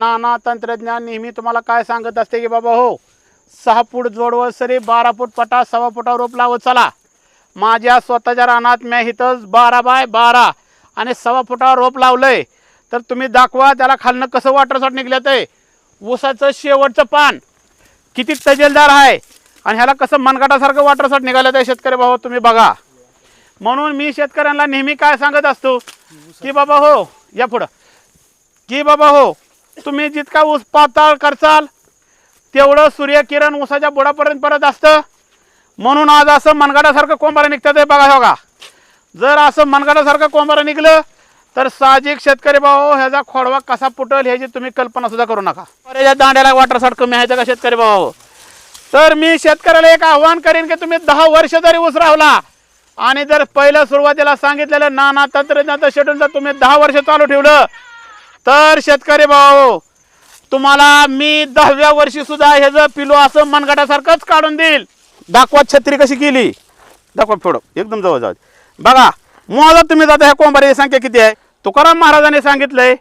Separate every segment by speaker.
Speaker 1: नाना तंत्रज्ञान नेहमी तुम्हाला काय सांगत असते की बाबा हो सहा फूट जोडवं सरी बारा फूट पटा सव्वा फुटा रोप लावत चला. माझ्या स्वतःच्या रानात मी इथंच बारा बाय बारा आणि सव्वा फुटावर रोप लावलंय. तर तुम्ही दाखवा त्याला खालनं कसं वॉटरसॉट निघल्यात ते. ऊसाचं शेवटचं पान. किती तजेलदार आहे. आणि ह्याला कसं मनगटासारखं वॉटरसॉट निघालं ते शेतकरी भाऊ तुम्ही बघा. म्हणून मी शेतकऱ्यांना नेहमी काय सांगत असतो? की बाबा हो या पुढं. की बाबा हो तुम्ही जितका ऊस पाताळ करसाल तेवढं सूर्यकिरण ऊसाच्या बुडापर्यंत परत असतं. म्हणून आज असं मनगाडासारखं कोंबारा निघतं ते बघा हो का जर असं मनगाडासारखं कोंबारा निघलं तर साहजिक शेतकरी भाऊ ह्याचा खोडवा कसा पुटल ह्याची तुम्ही कल्पना सुद्धा करू नका. बऱ्याच्या दांड्याला वाटरसाट कमी आहे का शेतकरी भाऊ? तर मी शेतकऱ्याला एक आव्हान करेन की तुम्ही दहा वर्ष जरी ऊस रावला आणि जर पहिलं सुरुवातीला सांगितलेलं नाना तंत्रज्ञानाचं शेड्यूल जर तुम्ही दहा वर्ष चालू ठेवलं तर शेतकरी भाऊ तुम्हाला मी दहाव्या वर्षी सुद्धा हे जर पिलो असं मनगटासारखंच काढून देईल. दाखवा छत्री कशी केली. दाखवा फोडो एकदम जवळ जाऊ बघा मोजा तुम्ही जाता ह्या कोंबारीची संख्या किती आहे? तुकाराम महाराजांनी सांगितलंय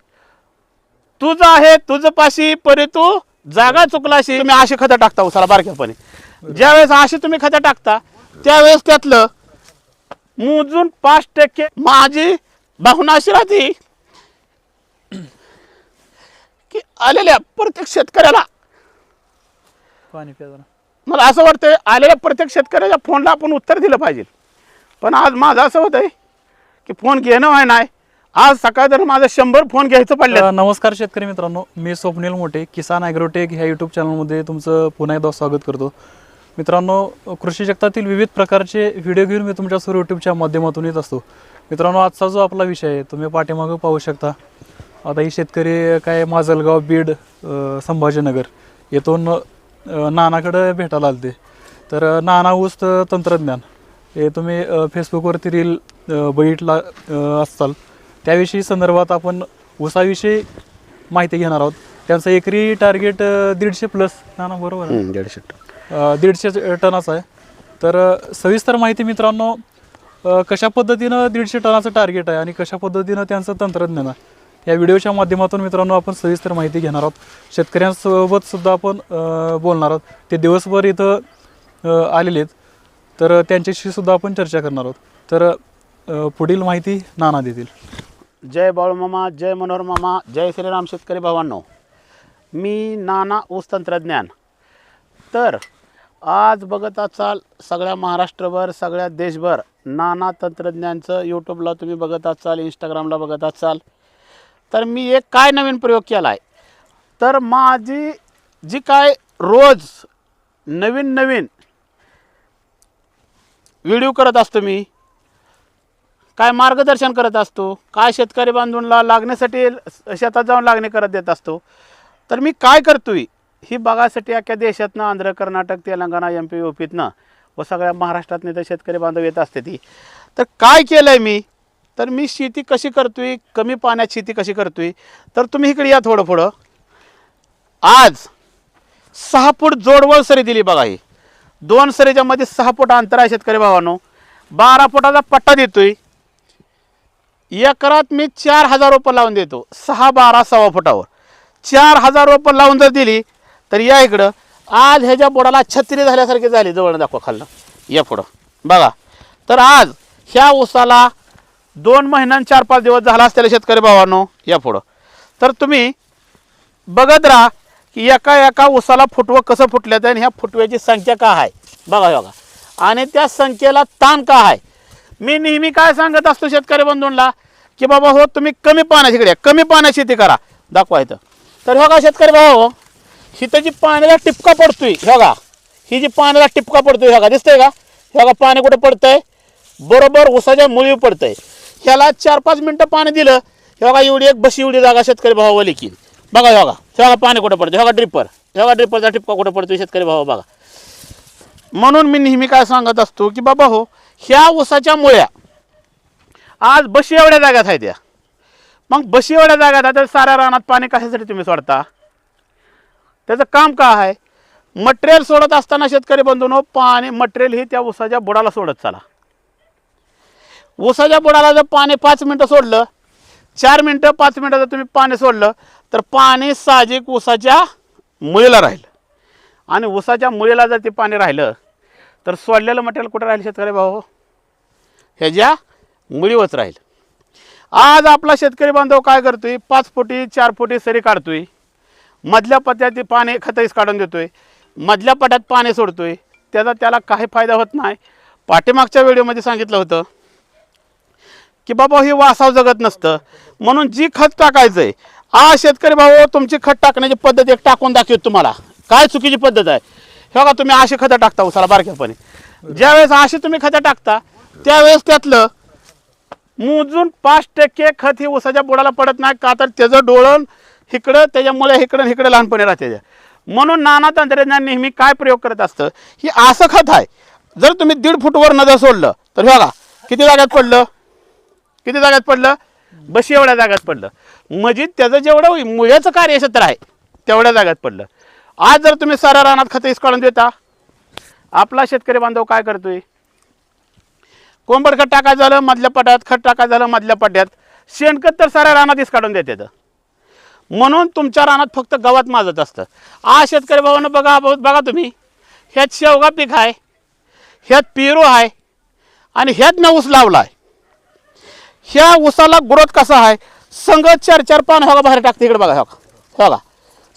Speaker 1: तुझं आहे तुझं पाशी परी तू जागा चुकलाशी तुम्ही अशी खतं टाकता उसाला बारक्यापणे. ज्यावेळेस अशी तुम्ही खतं टाकता त्यावेळेस त्यातलं मोजून पाच टक्के माझी भावना अशी राहते. की आलेल्या प्रत्येक शेतकऱ्याला.
Speaker 2: पाणी प्यायला
Speaker 1: मला असं वाटतं आलेल्या प्रत्येक शेतकऱ्याच्या फोनला आपण उत्तर दिलं पाहिजे. पण आज माझं असं होतं आहे की फोन घेणं व्हाय नाही. आज सकाळ तर माझं शंभर फोन घ्यायचं पडलं
Speaker 2: नमस्कार शेतकरी मित्रांनो मी स्वप्नील मोठे किसान ॲग्रोटेक ह्या यूट्यूब चॅनलमध्ये तुमचं पुन्हा एकदा स्वागत करतो. मित्रांनो कृषी जगतातील विविध प्रकारचे व्हिडिओ घेऊन मी तुमच्यासमोर यूट्यूबच्या माध्यमातून येत असतो. मित्रांनो आजचा जो आपला विषय आहे तुम्ही पाठीमागं पाहू शकता. आता ही शेतकरी काय माजलगाव बीड संभाजीनगर येथून नानाकडं भेटायला आलते. तर नाना ऊस तंत्रज्ञान. हे तुम्ही फेसबुकवरती रील बघितला असाल. त्याविषयी संदर्भात आपण ऊसाविषयी माहिती घेणार आहोत. त्यांचं एकरी टार्गेट दीडशे प्लस. नाना बरोबर आहे?
Speaker 1: दीडशे
Speaker 2: दीडशे टनाचं आहे. तर सविस्तर माहिती मित्रांनो कशा पद्धतीनं दीडशे टनाचं टार्गेट आहे आणि कशा पद्धतीनं त्यांचं तंत्रज्ञान आहे? या व्हिडिओच्या माध्यमातून मित्रांनो आपण सविस्तर माहिती घेणार आहोत. शेतकऱ्यांसोबत सुद्धा आपण बोलणार आहोत. ते दिवसभर इथं आलेले आहेत. तर त्यांच्याशी सुद्धा आपण चर्चा करणार आहोत. तर पुढील माहिती नाना देतील.
Speaker 1: जय बाळूमामा जय मनोहर मामा जय श्रीराम शेतकरी भावांनो. मी नाना ऊस तंत्रज्ञान. तर आज बघत असाल सगळ्या महाराष्ट्रभर सगळ्या देशभर नाना तंत्रज्ञानचं यूट्यूबला तुम्ही बघत असाल इंस्टाग्रामला बघत असाल. तर मी एक काय नवीन प्रयोग केला आहे तर माझी जी काय रोज नवीन नवीन व्हिडिओ करत असतो मी काय मार्गदर्शन करत असतो काय शेतकरी बांधूनला लागण्यासाठी शेतात जाऊन लागणे करत देत असतो तर मी काय करतोय? ही बघायसाठी अख्ख्या देशातनं आंध्र कर्नाटक तेलंगणा एम पी ओपीतनं व सगळ्या महाराष्ट्रातनं तर शेतकरी बांधव येत असते ती तर काय केलं आहे मी? तर मी शेती कशी करतोय? कमी पाण्यात शेती कशी करतोय? तर तुम्ही इकडे या थोडं पुढं. आज सहा फूट जोडवळ सरी दिली बघा ही. दोन सरीच्या मध्ये सहा फूट अंतर आहे शेतकरी भावानो. बारा फुटाचा पट्टा देतोय. एकरात मी चार हजार रोपं लावून देतो. सहा बारा सव्वा फुटावर. चार हजार रोपं लावून जर दिली तर या इकडं. आज ह्याच्या बोडाला छत्री झाल्यासारखी झाली जवळ दाखवा खाल्लं या पुढं. बघा. तर आज ह्या ऊसाला दोन महिन्यां चार पाच दिवस झाला असलेल्या शेतकरी भावांनो या पुढं. तर तुम्ही बघत राहा की एका एका ऊसाला फुटवं कसं फुटल्याचं आणि ह्या फुटव्याची संख्या का आहे? बघा बघा. आणि त्या संख्येला ताण का आहे? मी नेहमी काय सांगत असतो शेतकरी बंधूंना की बाबा हो तुम्ही कमी पाण्याची इकडे कमी पाण्याची शेती करा. दाखवा इथं. तर हो का शेतकरी भाऊ हो. हिथं जी पाण्याला टिपका पडतोय हे बघा. ही जी पाण्याला टिपका पडतोय हे बघा. दिसतंय का? हे बघा पाणी कुठे पडतंय? बरोबर उसाच्या मुळी पडतंय. ह्याला चार पाच मिनटं पाणी दिलं हे बघा एवढी एक बशी एवढी जागा शेतकरी भावा लिखील. बघा हे बघा हे बघा पाणी कुठं पडतं हे बघा ड्रिपर हे बघा ड्रिपरचा टिपका कुठं पडतो शेतकरी भावा बघा. म्हणून मी नेहमी काय सांगत असतो की बाबा हो ह्या ऊसाच्या मुळ्या आज बशी एवढ्या जागात आहेत त्या मग बशी एवढ्या जाग्यात आहे तर साऱ्या रानात पाणी कशासाठी तुम्ही सोडता? त्याचं काम का आहे? मटेरियल सोडत असताना शेतकरी बंधून पाणी मटेरियल ही त्या ऊसाच्या बुडाला सोडत चाला. ऊसाच्या बुडाला जर पाणी पाच मिनटं सोडलं चार मिनटं पाच मिनटं जर तुम्ही पाणी सोडलं तर पाणी साहजिक ऊसाच्या मुळीला राहील. आणि ऊसाच्या मुळीला जर ते पाणी राहिलं तर सोडलेलं मटेरियल कुठं राहील शेतकरी भाऊ? ह्याच्या मुळीवरच राहील. आज आपला शेतकरी बांधव काय करतोय? पाच फुटी चार फुटी सरी काढतोय. मधल्या पट्ट्यात ते पाणी खतईस काढून देतोय. मधल्या पट्ट्यात पाणी सोडतोय. त्याचा त्याला काही फायदा होत नाही. पाठीमागच्या व्हिडिओमध्ये सांगितलं होतं की बाबा हे वासाव जगत नसतं. म्हणून जी खत टाकायचं आहे आ शेतकरी भाऊ तुमची खत टाकण्याची पद्धत एक टाकून दाखवत तुम्हाला. काय चुकीची पद्धत आहे? हे बघा तुम्ही अशी खतं टाकता उसाला बारक्यापणे. ज्यावेळेस अशी तुम्ही खतं टाकता त्यावेळेस त्यातलं मोजून पाच टक्के खत हे उसाच्या बुडाला पडत नाही का तर त्याचं डोळण इकडं त्याच्यामुळे इकडं इकडं लहानपणी राहते म्हणून नाना तंत्रज्ञान नेहमी काय प्रयोग करत असतं? ही असं खत आहे. जर तुम्ही दीड फूटवर नजर सोडलं तर हे बघा किती जाग्यात पडलं? किती जागात पडलं? बशी एवढ्या जागात पडलं. म्हणजे त्याचं जेवढं मुळ्याचं कार्यक्षेत्र आहे तेवढ्या जागात पडलं. आज जर तुम्ही सारा रानात खत काढून देता आपला शेतकरी बांधव काय करतोय? कोंबड खत टाकायचं झालं मधल्या पट्यात खत टाकायचं झालं मधल्या पट्यात. शेणखत तर साऱ्या रानात काढून देतात. म्हणून तुमच्या रानात फक्त गवत माजत असतं. आज शेतकरी भावानं बघा बघा तुम्ही. ह्यात शेवगा पीक आहे ह्यात पेरू आहे आणि ह्यात न ऊस लावला आहे ह्या ऊसाला ग्रोथ कसा आहे? संघ चार चार पान हो बाहेर टाकते इकडे बघा हो का हो का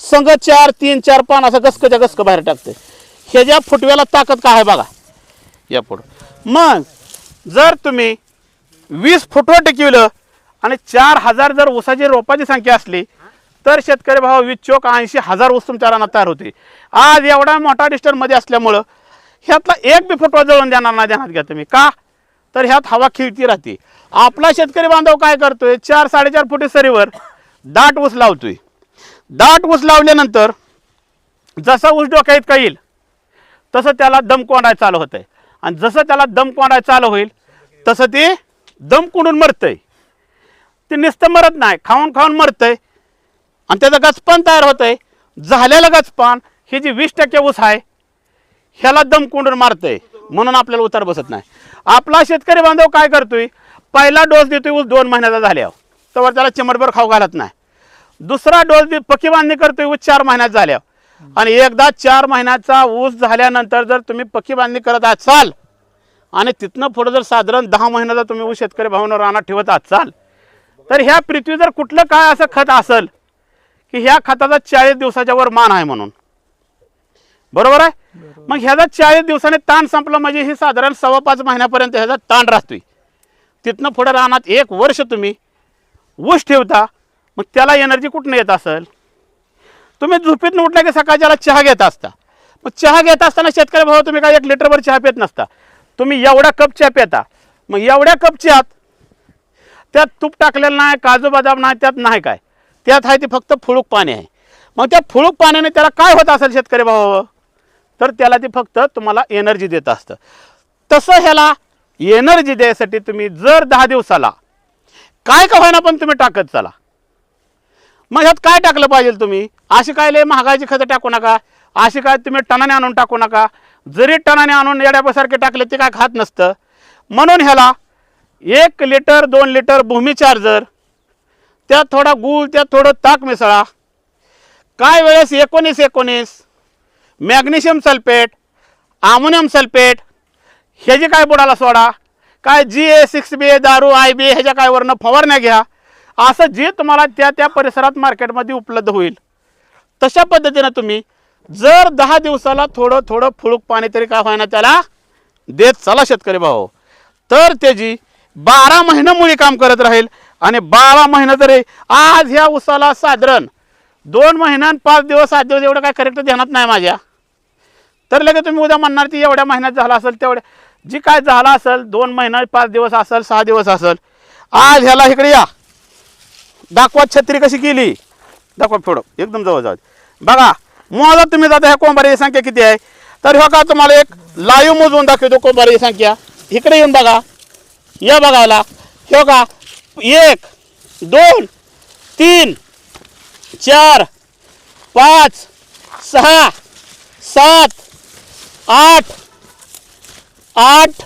Speaker 1: संघ चार तीन चार पान असं गसकच्या गसक बाहेर टाकते. ह्याच्या फुटव्याला ताकद काय आहे बघा? या पुढं. मग जर तुम्ही वीस फुटवं टिकवलं आणि चार हजार जर ऊसाची रोपाची संख्या असली तर शेतकरी भाव वीस चोक ऐंशी हजार ऊस तुमच्या रानात तयार होते आज एवढा मोठा डिस्टन्समध्ये असल्यामुळं ह्यातला एक बी फुटवा जळून देणार नाही देणार घ्या तुम्ही. का? तर ह्यात हवा खिळती राहते. आपला शेतकरी बांधव काय करतोय? चार साडेचार फुटी सरीवर दाट ऊस लावतोय. दाट ऊस लावल्यानंतर जसा ऊस डोक्या इतका येईल तसं त्याला दम कोंडायला चालू आहे आणि जसं त्याला दम कोंडायला चालू होईल तसं ते दम कोंडून मरतंय. ते नुसतं मरत नाही खाऊन खाऊन मरतंय. आणि त्याचं गचपान तयार होतंय. झालेलं गचपान हे जी वीस टक्के ऊस आहे ह्याला दम कोंडून मारतंय. म्हणून आपल्याला उतार बसत नाही. आपला शेतकरी बांधव काय करतोय? पहिला डोस देतोय ऊस दोन महिन्याचा झाल्यावर. तर त्याला चिमटभर खाऊ घालत नाही. दुसरा डोस दे पक्की बांधणी करतोय ऊस चार महिन्यात झाल्यावर. आणि एकदा चार महिन्याचा ऊस झाल्यानंतर जर तुम्ही पक्की बांधणी करत असाल आणि तिथनं पुढं जर साधारण दहा महिन्याचा तुम्ही ऊस शेतकरी भावनावर रानात ठेवत असाल तर ह्या पृथ्वी जर कुठलं काय असं खत असेल की ह्या खताचा चाळीस दिवसाच्या वर मान आहे म्हणून. बरोबर आहे? मग ह्याचा चाळीस दिवसाने ताण संपला म्हणजे हे साधारण सव्वा पाच महिन्यापर्यंत ह्याचा ताण राहतोय. तिथनं पुढं रानात एक वर्ष तुम्ही ऊस ठेवता मग त्याला एनर्जी कुठून येत असेल? तुम्ही झोपेतनं उठल्या की सकाळच्याला चहा घेत असता. मग चहा घेत असताना शेतकरी भाऊ तुम्ही काय एक लिटरभर चहा पित नसता. तुम्ही एवढा कप चहा पिता. मग एवढ्या कप चहात त्यात तूप टाकलेलं नाही काजू बदाम नाही त्यात नाही काय? त्यात आहे ते फक्त फुळूक पाणी आहे. मग त्या फुळूक पाण्याने त्याला काय होत असेल शेतकरी भाऊ? तर त्याला ते फक्त तुम्हाला एनर्जी देत असतं. तसं ह्याला एनर्जी द्यायसाठी तुम्ही जर दहा दिवसाला काय का होईना पण तुम्ही टाकत चला. मग ह्यात काय टाकलं पाहिजे तुम्ही? अशी काय लय महागाईची खतं टाकू नका. अशी काय तुम्ही टनाने आणून टाकू नका. जरी टनाने आणून येड्यापासारखे टाकले ते काय खात नसतं. म्हणून ह्याला एक लिटर दोन लिटर भूमी चार्जर त्यात थोडा गूळ त्यात थोडं ताक मिसळा. काय वेळेस? एकोणीस एकोणीस. मॅग्नेशियम सल्फेट अमोनियम सल्फेट ह्याची काय बुडाला सोडा काय जी ए सिक्स बी ए दारू आय बी ए ह्याच्या काय वरनं फवारण्या घ्या असं जे तुम्हाला त्या त्या परिसरात मार्केटमध्ये उपलब्ध होईल. तशा पद्धतीनं तुम्ही जर दहा दिवसाला थोडं थोडं फुळूक पाणी तरी काय होईना त्याला देत चला शेतकरी भाऊ. तर त्याची बारा महिने मुळी काम करत राहील आणि बारा महिना तरी आज ह्या उसाला साधारण दोन महिन्यान पाच दिवस सात दिवस एवढं काय करेक्ट ध्यानात नाही माझ्या. तर लगेच तुम्ही उद्या म्हणणार ती एवढ्या महिन्यात झाला असेल तेवढ्या. जी काय झालं असेल दोन महिना पाच दिवस असेल सहा दिवस असेल आज ह्याला इकडे या. दाखवा छत्री कशी केली. दाखवा फोडो एकदम जवळ जाऊ बघा मोजा तुम्ही जाता ह्या कोंबारीची संख्या किती आहे? तर हो का तुम्हाला एक लाईव्ह मोजून दाखवतो कोंबारीची संख्या. इकडे येऊन बघा. या बघायला. ह्यो का एक दोन तीन चार पाच सहा सात आठ आठ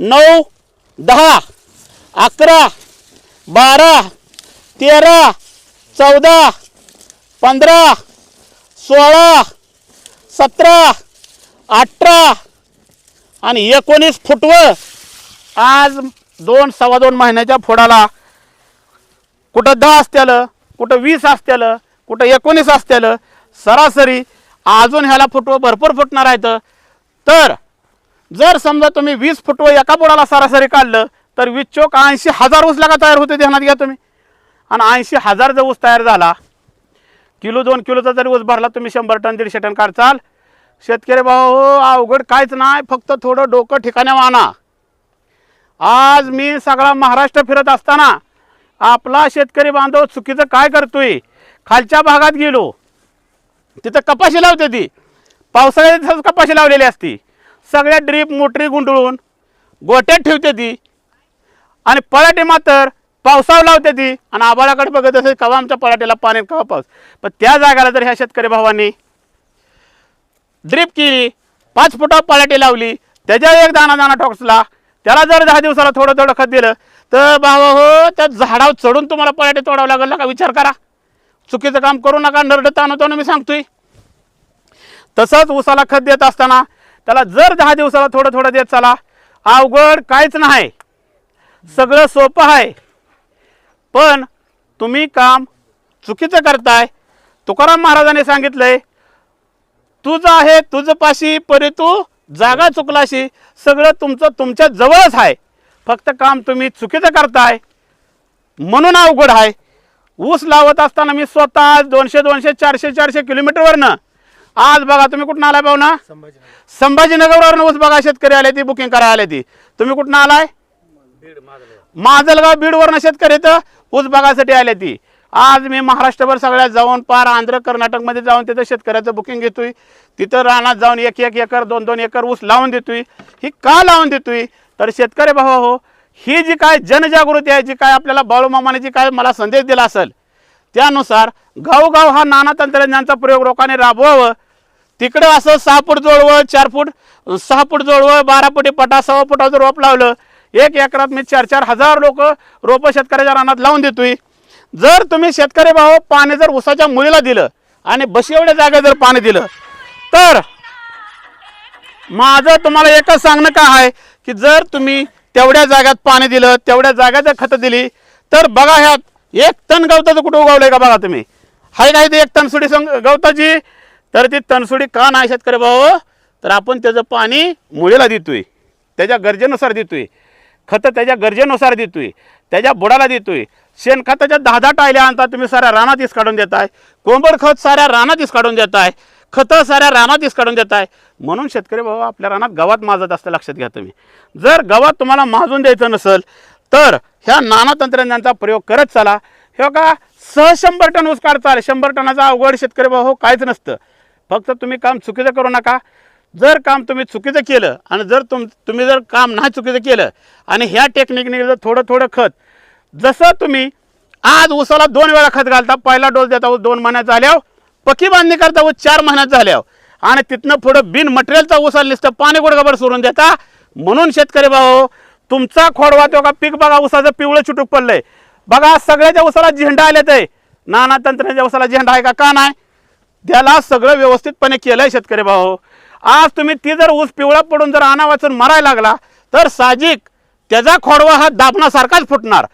Speaker 1: नऊ दहा अकरा बारा तेरा चौदा पंधरा सोळा सतरा अठरा आणि एकोणीस फुटवं आज दोन सव्वा दोन महिन्याच्या फोडाला कुठं दहा असत्यालं कुठं वीस असत्यालं कुठं एकोणीस असत्यालं सरासरी अजून ह्याला फुटवं भरपूर फुटणार आहेत. तर जर समजा तुम्ही वीस फुट एका बुडाला सरासरी काढलं तर वीस चोक ऐंशी हजार ऊस लागा तयार होते ध्यानात घ्या तुम्ही. आणि ऐंशी हजार जर ऊस तयार झाला किलो दोन किलोचा जरी ऊस भरला तुम्ही शंभर टन दीडशे टन काढचाल. शेतकरी भाऊ हो, अवघड काहीच नाही फक्त थोडं डोकं ठिकाणी आणा आज मी सगळा महाराष्ट्र फिरत असताना आपला शेतकरी बांधव चुकीचं काय करतोय? खालच्या भागात गेलो. तिथं कपाशी लावते ती. पावसाळ्यात कपाशी लावलेली असती. सगळ्या ड्रीप मोटरी गुंडळून गोट्यात ठेवते ती. आणि पराठे मात्र पावसावर लावते ती. आणि आबाळाकडे बघत असेल कवा आमच्या पराठ्याला पाणी कवा पाऊस? पण त्या जागाला जर ह्या शेतकरी भावांनी ड्रीप केली पाच फुटा पराठी लावली त्याच्यावर एक दाना दाना ठोकसला त्याला जर दहा दिवसाला थोडं थोडं खत दिलं तर भावा हो त्या झाडावर चढून तुम्हाला पराठी तोडावं लागेल का? विचार करा. चुकीचं काम करू नका नरड ताणवतो मी सांगतोय. तसंच ऊसाला खत देत असताना त्याला जर दहा दिवसाला थोडं थोडं देत चला. अवघड काहीच नाही. सगळं सोपं आहे. पण तुम्ही काम चुकीचं करताय. तुकाराम महाराजांनी सांगितलंय तुझं आहे तुझं पाशी परी तू जागा चुकलाशी सगळं तुमचं तुमच्या जवळच आहे. फक्त काम तुम्ही चुकीचं करताय. म्हणून अवघड आहे. ऊस लावत असताना मी स्वतः दोनशे दोनशे चारशे चारशे किलोमीटरवरनं आज बघा तुम्ही कुठून आलाय भाऊ ना? संभाजीनगरवरनं ऊस बघा शेतकरी आले ती बुकिंग करायला आले ती. तुम्ही कुठून आलाय? माजलगाव बीडवरनं शेतकरी तर ऊस बघासाठी आले ती. आज मी महाराष्ट्रभर सगळ्यात जाऊन पार आंध्र कर्नाटकमध्ये जाऊन तिथं शेतकऱ्याचं बुकिंग घेतोय. तिथं रानात जाऊन एक एक एकर दोन दोन एकर ऊस लावून देतोय. ही का लावून देतोय? तर शेतकरी भाऊ हो ही जी काय जनजागृती आहे जी काय आपल्याला बाळूमामाने जी काय मला संदेश दिला असेल त्यानुसार गावगाव हा नाना तंत्रज्ञानाचा प्रयोग लोकांनी राबवावं. तिकडं असं सहा फूट जोडवं चार फूट सहा फूट जोडवं बारा फुटी पटा सव्वा फुटाचं रोप लावलं एक एकरात मी चार चार हजार लोक रोपं शेतकऱ्याच्या रानात लावून देतोय. जर तुम्ही शेतकरी भाऊ पाणी जर उसाच्या मुलीला दिलं आणि बशी एवढ्या जागा जर पाणी दिलं तर माझं तुम्हाला एकच सांगणं काय आहे की जर तुम्ही तेवढ्या जागेत पाणी दिलं तेवढ्या जागा जर खतं दिली तर बघा ह्यात एक टन गवताचं कुठं उगवलंय का बघा तुम्ही. हाय नाही ते एक टन संग गवताची तर ती तणसुडी का नाही शेतकरी भाऊ? तर आपण त्याचं पाणी मुळीला देतोय. त्याच्या गरजेनुसार देतोय. खतं त्याच्या गरजेनुसार देतोय. त्याच्या बुडाला देतोय. शेणखताच्या दहा दहा टायल्या आणता तुम्ही साऱ्या रानातच काढून काढून देताय. कोंबड खत साऱ्या रानातच काढून काढून देताय. खतं साऱ्या रानातच काढून काढून देताय. म्हणून शेतकरी बाबा आपल्या रानात गवात माजत असतं लक्षात घ्या तुम्ही. जर गवात तुम्हाला माजून द्यायचं नसेल तर ह्या नाना तंत्रज्ञानाचा प्रयोग करत चला. हे का सह शंभर टन ऊस काढचाल शंभर टनाचा अवघड शेतकरी भाऊ हो काहीच नसतं. फक्त तुम्ही काम चुकीचं करू नका. जर काम तुम्ही चुकीचं केलं आणि जर तुम तुम्ही जर काम नाही चुकीचं केलं आणि ह्या टेक्निकने जर थोडं थोडं खत जसं तुम्ही आज उसाला दोन वेळा खत घालता पहिला डोस देता ऊस दोन महिन्यात झाल्यावर पकी बांधणी करता ऊस चार महिन्यात झाल्यावर. आणि तिथनं पुढं बिन मटेरियलचा ऊसाला नुसतं पाणी गुडगाबर सोडून देता. म्हणून शेतकरी भाऊ तुमचा खोडवा तो का पीक बघा उसाचं पिवळं चुटूक पडलंय. बघा सगळ्याच्या उसाला झेंडा आल्यात आहे. नाना तंत्रज्ञाच्या उसाला झेंडा आहे का? का नाही? त्याला सगळं व्यवस्थितपणे केलंय शेतकरी भाऊ. आज तुम्ही ती जर ऊस पिवळा पडून जर आणा वाचून मरायला लागला तर साहजिक त्याचा खोडवा हा दाबण्यासारखाच फुटणार.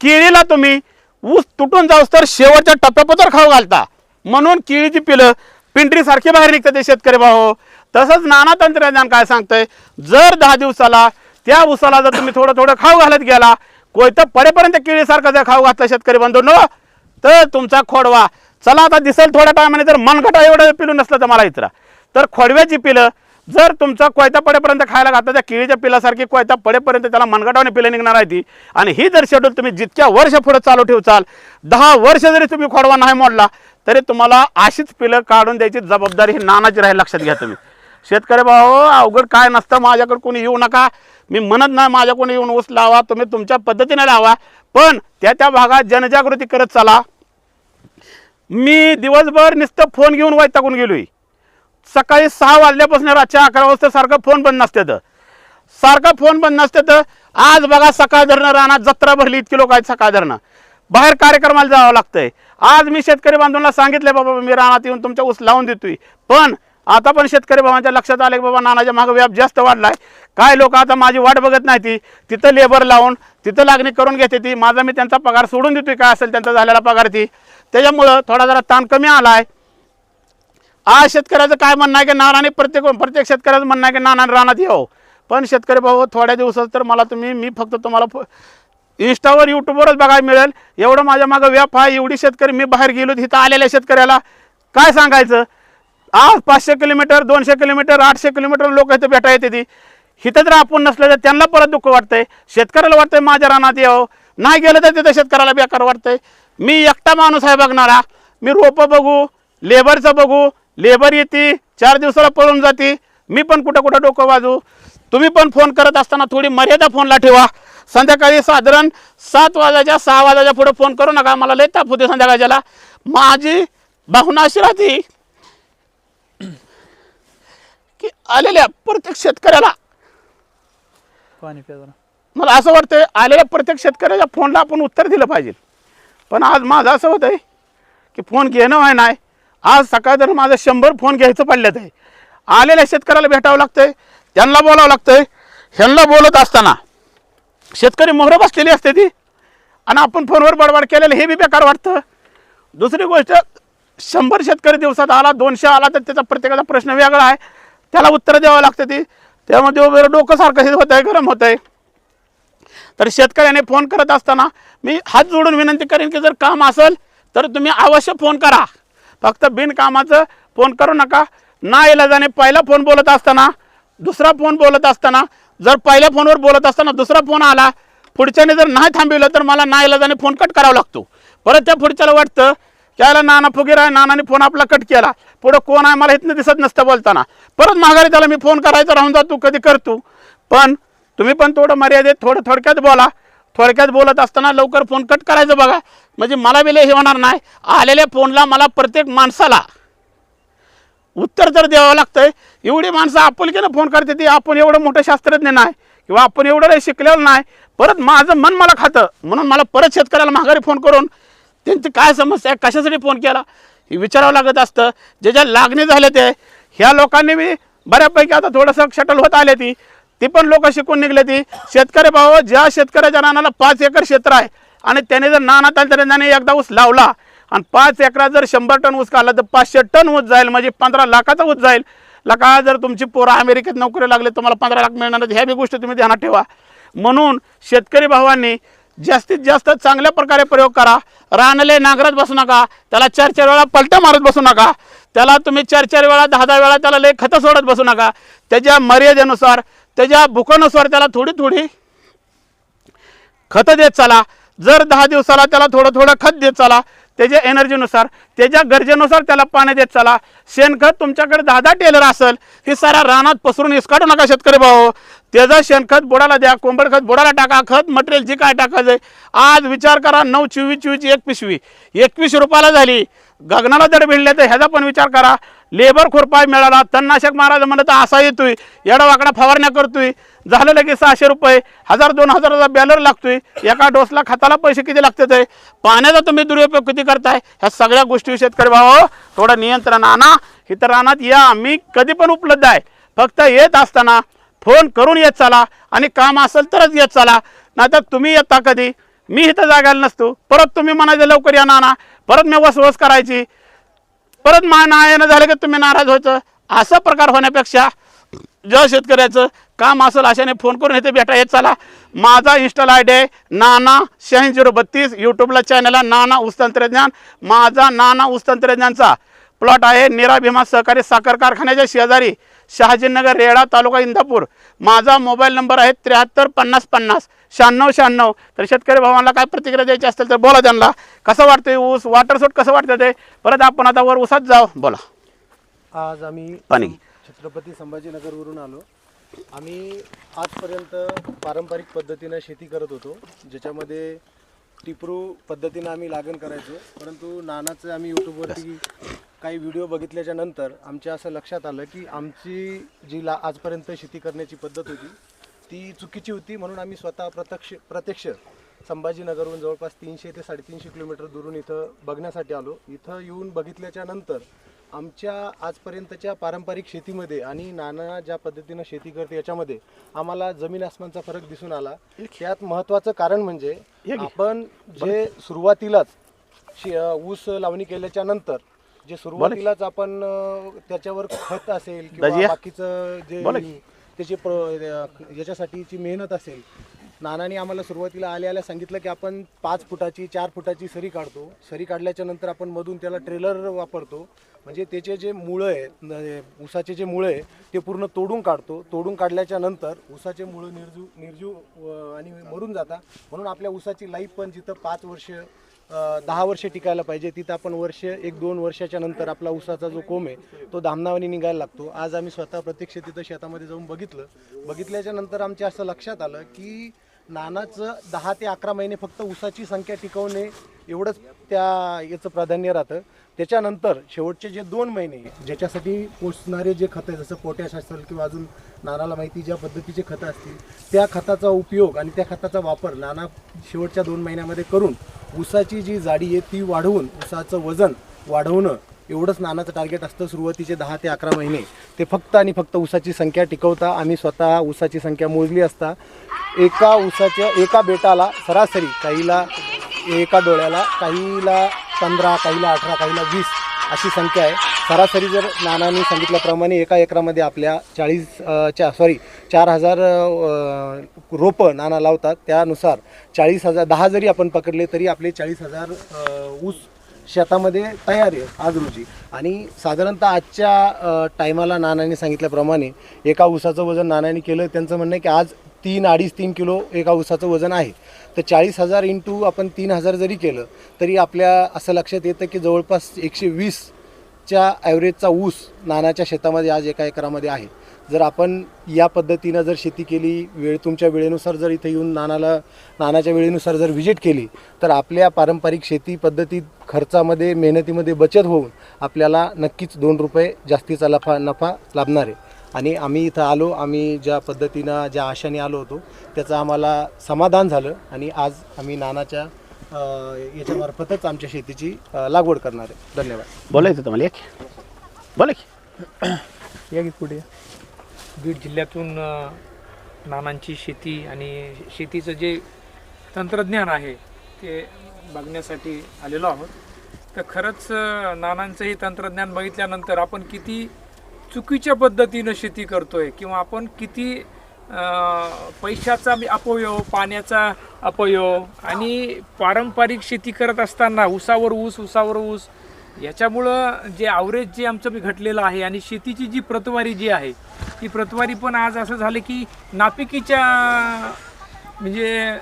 Speaker 1: केळीला तुम्ही ऊस तुटून जाऊस तर शेवटच्या टप्प्यापत्र खाऊ घालता. म्हणून केळीची पिलं पिंटरीसारखी बाहेर निघतात ते शेतकरी भाऊ. तसंच नाना तंत्रज्ञान काय सांगतंय? जर दहा दिवसाला त्या ऊसाला जर तुम्ही थोडं थोडं खाऊ घालत गेला कोयतं पडेपर्यंत केळीसारखं जर खाऊ घातला शेतकरी बंधूंनो तर तुमचा खोडवा चला आता दिसेल थोड्या टायमाने जर मनगटा एवढं पिलू नसलं तर मला इतरा. तर खोडव्याची पिलं जर तुमचा कोयता पडेपर्यंत खायला घातला त्या केळीच्या पिलासारखी कोयता पडेपर्यंत त्याला मनगटावने पिलं निघणार आहे ती. आणि ही जर शेड्यूल तुम्ही जितक्या वर्ष पुढे चालू ठेवचाल दहा वर्ष जरी तुम्ही खोडवा नाही मोडला तरी तुम्हाला अशीच पिलं काढून द्यायची जबाबदारी ही नानाची राहील लक्षात घ्या तुम्ही. शेतकरी भाऊ अवघड काय नसतं माझ्याकडे कोणी येऊ नका. मी म्हणत नाही माझ्या कोणी येऊन ऊस लावा तुम्ही तुमच्या पद्धतीने लावा. पण त्या त्या भागात जनजागृती करत चला. मी दिवसभर नुसतं फोन घेऊन वैतागून गेलोय. सकाळी सहा वाजल्यापासून रातच्या अकरा वाजता सारखं फोन बंद नसतं सारखा फोन बंद नसतं तर आज बघा सकाळ धरणं रानात जत्रा भरली इतकी लोक आहेत सकाळ धरणं. बाहेर कार्यक्रमाला जावं लागतंय. आज मी शेतकरी बांधवांना सांगितलंय बाबा मी रानात येऊन तुमच्या ऊस लावून देतोय. पण आता पण शेतकरी बाबांच्या लक्षात आलं की बाबा नानाच्या मागं व्याप जास्त वाढलाय. काय लोक आता माझी वाट बघत नाही ती तिथं लेबर लावून तिथं लागणी करून घेते ती. माझा मी त्यांचा पगार सोडून देतोय. काय असेल त्यांचा झालेला पगार ती. त्याच्यामुळं थोडा जरा ताण कमी आला आहे आज शेतकऱ्याचं काय म्हणणं आहे की नानाने प्रत्येक प्रत्येक शेतकऱ्याचं म्हणणं आहे की नाना रानात येऊ पण शेतकरी भाऊ थोड्या दिवसात तर मला तुम्ही मी फक्त तुम्हाला फ- इंस्टावर यूट्यूबवरच बघायला मिळेल. एवढं माझ्या मागं व्याप आहे. एवढी शेतकरी मी बाहेर गेलो तिथं आलेल्या शेतकऱ्याला. काय सांगायचं? आज पाचशे किलोमीटर दोनशे किलोमीटर आठशे किलोमीटर लोक इथं भेटा येते ती इथं जर आपण नसलं तर त्यांना परत दुःख वाटतंय. शेतकऱ्याला वाटतंय माझ्या रानात यावं. नाही गेलं तर तिथं शेतकऱ्याला बेकार वाटतंय. मी एकटा माणूस आहे बघणारा. मी रोपं बघू लेबरचं बघू. लेबर येते चार दिवसाला पळून जाते. मी पण कुठं कुठं डोकं वाजू. तुम्ही पण फोन करत असताना थोडी मर्यादा फोनला ठेवा. संध्याकाळी साधारण सात वाजायच्या सहा वाजायच्या पुढे फोन करू नका. मला लय ताप होते संध्याकाळच्याला. माझी भावना अशी राहते की आलेल्या प्रत्येक शेतकऱ्याला
Speaker 2: पाणी प्या
Speaker 1: मला असं वाटतं आलेल्या प्रत्येक शेतकऱ्याच्या फोनला आपण उत्तर दिलं पाहिजे. पण आज माझं असं होतं आहे की फोन घेणं व्हाय नाही. आज सकाळ जर माझं शंभर फोन घ्यायचं पडल्यात आहे. आलेल्या शेतकऱ्याला भेटावं लागतंय त्यांना बोलावं लागतंय. ह्यांना बोलत असताना शेतकरी मोहरं बसलेली असते ती. आणि आपण फोनवर बडबड केलेलं हे बी बेकार वाटतं. दुसरी गोष्ट शंभर शेतकरी दिवसात आला दोनशे आला तर त्याचा प्रत्येकाचा प्रश्न वेगळा आहे. त्याला उत्तर द्यावं लागतं ती. त्यामध्ये वगैरे डोकं सारखं हे होत आहे गरम होत आहे तर शेतकऱ्याने फोन करत असताना मी हात जोडून विनंती करेन की जर काम असेल तर तुम्ही अवश्य फोन करा. फक्त बिनकामाचं फोन करू नका. ना इलाजाने पहिला फोन बोलत असताना दुसरा फोन बोलत असताना जर पहिल्या फोनवर बोलत असताना दुसरा फोन आला पुढच्याने जर नाही थांबविलं तर मला ना इलाजाने फोन कट करावा लागतो. परत त्या पुढच्याला वाटतं त्याला नाना फुगीर आहे नानाने फोन आपला कट केला. पुढं कोण आहे मला इथनं दिसत नसतं बोलताना. परत माघारी त्याला मी फोन करायचा राहून जातो कधी करतो. पण तुम्ही पण थोडं मर्यादेत थोडं थोडक्यात बोला. थोडक्यात बोलत असताना लवकर फोन कट करायचं बघा. म्हणजे मला बी लय हे होणार नाही. आलेल्या फोनला मला प्रत्येक माणसाला उत्तर तर द्यावं लागतंय. एवढी माणसं आपुलकीनं फोन करते ती आपण एवढं मोठं शास्त्रज्ञ नाही किंवा आपण एवढं काही शिकलेलं नाही. परत माझं मन मला खातं. म्हणून मला परत शेतकऱ्याला माघारी फोन करून त्यांची काय समस्या आहे कशासाठी फोन केला हे विचारावं लागत असतं. जे ज्या लागणी झाले ते ह्या लोकांनी बी बऱ्यापैकी आता थोडंसं शटल होत आले ती. ती पण लोक शिकून निघले ती. शेतकरी भाऊ ज्या शेतकऱ्याच्या नानाला पाच एकर क्षेत्र आहे आणि त्याने जर नाना तंत्रज्ञाने एकदा ऊस लावला. आणि पाच एकरात जर शंभर टन ऊस काढला तर पाचशे टन ऊस जाईल म्हणजे पंधरा लाखाचा ऊस जाईल. लका जर तुमची पोरं अमेरिकेत नोकरी लागले तुम्हाला पंधरा लाख मिळणार ह्या बी गोष्टी तुम्ही ध्यानात ठेवा. म्हणून शेतकरी भावांनी जास्तीत जास्त चांगल्या प्रकारे प्रयोग करा. रानले नांगरत बसू नका. त्याला चार चार वेळा पलट्या मारत बसू नका. त्याला तुम्ही चार चार वेळा दहा दहा वेळा त्याला लय खतं सोडत बसू नका. त्याच्या मर्यादेनुसार त्याच्या भुकानुसार त्याला थोडी थोडी. खतं देत चला. जर दहा दिवसाला त्याला थोडं थोडं खत देत चला त्याच्या एनर्जीनुसार त्याच्या गरजेनुसार त्याला पाणी देत चला. शेणखत तुमच्याकडे दहा दहा टेलर असेल हे सारा रानात पसरून इसकाटू नका शेतकरी भाऊ. त्याचं शेणखत बुडाला द्या कोंबड खत बुडाला टाका खत मटेरियल जे काय टाकायचं आज विचार करा नऊ चोवीस चोवीस एक पिशवी एकवीस रुपयाला झाली. गगनाला जर भिडले तर ह्याचा पण विचार करा. लेबर खुरपाय मिळाला. तणनाशक मारायचं म्हणलं तर असा येतोय येडा वाकडा फवारण्या करतोय. झालं लगेच सहाशे रुपये. हजार दोन हजाराचा बॅलर लागतोय. एका डोसला खताला पैसे किती लागतात आहे पाण्याचा तुम्ही दुरुपयोग किती करताय? ह्या सगळ्या गोष्टी शेतकरी भाऊ थोडं नियंत्रण आणा. इथं रानात या. मी कधी पण उपलब्ध आहे. फक्त येत असताना फोन करून येत चला. आणि काम असेल तरच येत चला. नाहीतर तुम्ही येता कधी? मी इथं जागायला नसतो. परत तुम्ही म्हणायचं लवकर या ना परत मी वसवस करायची. परत मा ना येणं झालं की तुम्ही नाराज व्हायचं? असा प्रकार होण्यापेक्षा ज्या शेतकऱ्याचं काम असेल अशाने फोन करून इथे भेटा येत चला. माझा इन्स्टॉल आय डी आहे नाना शहाऐंशी झिरो बत्तीस यूट्यूबला चॅनल आहे नाना ऊस तंत्रज्ञान माझा नाना ऊस तंत्रज्ञानचा प्लॉट आहे निरा भीमा सहकारी साखर कारखान्याच्या शेजारी शहाजीनगर रेडा तालुका इंदापूर. माझा मोबाईल नंबर आहे त्र्याहत्तर पन्नास पन्नास. शहाण्णव शहाण्णव. तर शेतकरी भावांना काय प्रतिक्रिया द्यायची असेल तर बोला त्यांना. कसं वाटतंय ऊस? वॉटर सूट कसं वाटतं ते? परत आपण आता वर ऊसात जाऊ. बोला.
Speaker 3: आज आम्ही
Speaker 1: पाणी.
Speaker 3: छत्रपती संभाजीनगरवरून आलो. आम्ही आजपर्यंत पारंपरिक पद्धतीनं शेती करत होतो ज्याच्यामध्ये टिपरू पद्धतीनं आम्ही लागण करायचो. परंतु नानाचं आम्ही यूट्यूबवरती काही व्हिडिओ बघितल्याच्या नंतर आमच्या असं लक्षात आलं की आमची जी ला आजपर्यंत शेती करण्याची पद्धत होती ती चुकीची होती म्हणून आम्ही स्वतः प्रत्यक्ष प्रत्यक्ष संभाजीनगरहून जवळपास तीनशे ते साडेतीनशे किलोमीटर दुरून इथं बघण्यासाठी आलो इथं येऊन बघितल्याच्या नंतर आमच्या आजपर्यंतच्या पारंपरिक शेतीमध्ये आणि नाना ज्या पद्धतीनं शेती करते याच्यामध्ये आम्हाला जमीन आसमानचा फरक दिसून आला त्यात महत्त्वाचं कारण म्हणजे. आपण जे सुरुवातीलाच ऊस लावणी केल्याच्यानंतर जे सुरुवातीलाच आपण त्याच्यावर खत असेल किंवा. बाकीचं जे. त्याची प्र- याच्यासाठीची मेहनत असेल नानाने आम्हाला सुरुवातीला आल्या आल्या सांगितलं की आपण पाच फुटाची चार फुटाची सरी काढतो. सरी काढल्याच्या नंतर आपण मधून त्याला ट्रेलर वापरतो. म्हणजे त्याचे जे मुळं आहे ऊसाचे जे मुळं आहे ते पूर्ण तोडून काढतो. तोडून काढल्याच्या नंतर ऊसाचे मुळं निर्जू निर्जू आणि मरून जातात. म्हणून आपल्या ऊसाची लाईफ पण जिथं पाच वर्ष दहा वर्ष टिकायला पाहिजे. तिथं आपण वर्ष एक दोन वर्षाच्या नंतर आपला ऊसाचा जो कोंब आहे तो धामणावानी निघायला लागतो. आज आम्ही स्वतः प्रत्यक्ष तिथं शेतामध्ये जाऊन बघितलं. बघितल्याच्या नंतर आमच्या असं लक्षात आलं की नानाचं दहा ते अकरा महिने फक्त ऊसाची संख्या टिकवणे एवढंच त्या याचं प्राधान्य राहतं. त्याच्यानंतर शेवटचे जे दोन महिने ज्याच्यासाठी पोचणारे जे खतं आहे जसं पोटॅश असेल किंवा अजून नानाला माहिती ज्या पद्धतीचे खतं असतील त्या खताचा उपयोग आणि त्या खताचा वापर नाना शेवटच्या दोन महिन्यामध्ये करून ऊसाची जी जाडी आहे ती वाढवून ऊसाचं वजन वाढवणं एवढंच नानाचं टार्गेट असतं सुरुवातीचे दहा ते अकरा महिने. ते फक्त आणि फक्त ऊसाची संख्या टिकवता आम्ही स्वतः ऊसाची संख्या मोजली असता एका ऊसाच्या एका बेटाला सरासरी काहीला एका डोळ्याला काहीला पंधरा काहीला अठरा काहीला वीस अशी संख्या आहे. सरासरी जर नानांनी सांगितल्याप्रमाणे एका एकरामध्ये आपल्या चाळीस चा सॉरी चार हजार रोपं नाना लावतात. त्यानुसार चाळीस हजार दहा जरी आपण पकडले तरी आपले चाळीस हजार ऊस शेतामध्ये तयार आहे आज रोजी. आणि साधारणतः आजच्या टायमाला नानांनी सांगितल्याप्रमाणे एका ऊसाचं वजन नानांनी केलं. त्यांचं म्हणणं आहे की आज तीन अडीच तीन किलो एका ऊसाचं वजन आहे. तर चाळीस हजार इंटू आपण तीन हजार जरी केलं तरी आपल्या असं लक्षात येतं की जवळपास एकशे वीस च्या ॲव्हरेजचा ऊस नानाच्या शेतामध्ये आज एका एकरामध्ये आहे. जर आपण या पद्धतीनं जर शेती केली वेळ तुमच्या वेळेनुसार जर इथे येऊन नानाला नानाच्या वेळेनुसार जर व्हिजिट केली तर आपल्या पारंपरिक शेती पद्धतीत खर्चामध्ये मेहनतीमध्ये बचत होऊन आपल्याला नक्कीच दोन रुपये जास्तीचा नफा नफा लाभणार आहे. आणि आम्ही इथं आलो आम्ही ज्या पद्धतीनं ज्या आशाने आलो होतो त्याचं आम्हाला समाधान झालं आणि आज आम्ही नानाच्या याच्यामार्फतच आमच्या शेतीची लागवड करणार आहे. धन्यवाद.
Speaker 1: बोलायचं तुम्हाला एक. बोला की.
Speaker 2: या की पुढे. या.
Speaker 4: बीड जिल्ह्यातून अ, नानांची शेती आणि शेतीचं जे तंत्रज्ञान आहे ते बघण्यासाठी आलेलो आहोत. तर खरंच अ, नानांचं हे तंत्रज्ञान बघितल्यानंतर आपण किती चुकीच्या पद्धतीनं शेती करतोय किंवा आपण किती पैशाचा बी पाण्याचा अपव्यव आणि पारंपरिक शेती करत असताना ऊसावर ऊस ऊसावर ऊस याच्यामुळं जे आवरेज जे आमचं बी घटलेलं आहे आणि शेतीची जी प्रतवारी जी आहे ती प्रतवारी पण आज असं झालं की नापिकीच्या म्हणजे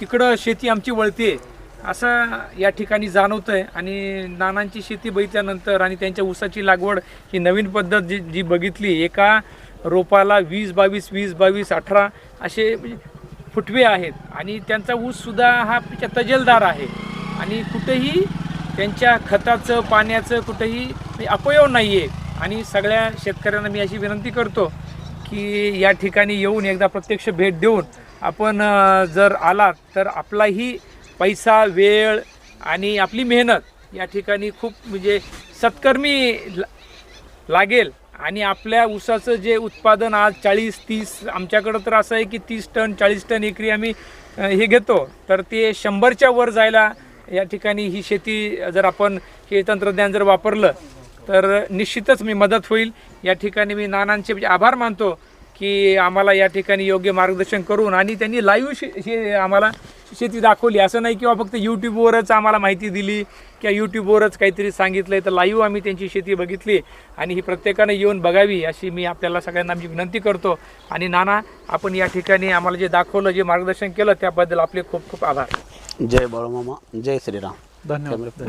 Speaker 4: तिकडं शेती आमची वळते असं या ठिकाणी जाणवतं आहे आणि नानांची शेती बघितल्यानंतर आणि त्यांच्या ऊसाची लागवड ही नवीन पद्धत जी जी बघितली एका रोपाला वीस बावीस वीस बावीस अठरा असे म्हणजे फुटवे आहेत. आणि त्यांचा ऊससुद्धा हा तजेलदार आहे. आणि कुठेही त्यांच्या खताचं पाण्याचं कुठेही अपयव नाही आहे आणि सगळ्या शेतकऱ्यांना मी अशी विनंती करतो की या ठिकाणी येऊन एकदा प्रत्यक्ष भेट देऊन आपण जर आलात तर आपलाही पैसा वेळ आणि आपली मेहनत या ठिकाणी खूप म्हणजे सत्कर्मी ला- लागेल. आणि आपल्या ऊसाचं जे उत्पादन आज चाळीस तीस आमच्याकडं तर असं आहे की तीस टन चाळीस टन एकरी आम्ही हे घेतो. तर ते शंभरच्या वर जायला या ठिकाणी ही शेती जर आपण हे तंत्रज्ञान जर वापरलं तर निश्चितच मी मदत होईल. या ठिकाणी मी नानांचे म्हणजे आभार मानतो की आम्हाला या ठिकाणी योग्य मार्गदर्शन करून आणि त्यांनी लाईव्ह शे हे आम्हाला शेती दाखवली. असं नाही किंवा फक्त यूट्यूबवरच आम्हाला माहिती दिली किंवा यूट्यूबवरच काहीतरी सांगितलं तर लाईव्ह आम्ही त्यांची शेती बघितली आणि ही प्रत्येकाने येऊन बघावी अशी मी आपल्याला सगळ्यांना आमची विनंती करतो. आणि नाना आपण या ठिकाणी आम्हाला जे दाखवलं जे मार्गदर्शन केलं त्याबद्दल आपले खूप खूप आभार.
Speaker 1: जय बाळूमामा जय श्रीराम.
Speaker 2: धन्यवाद.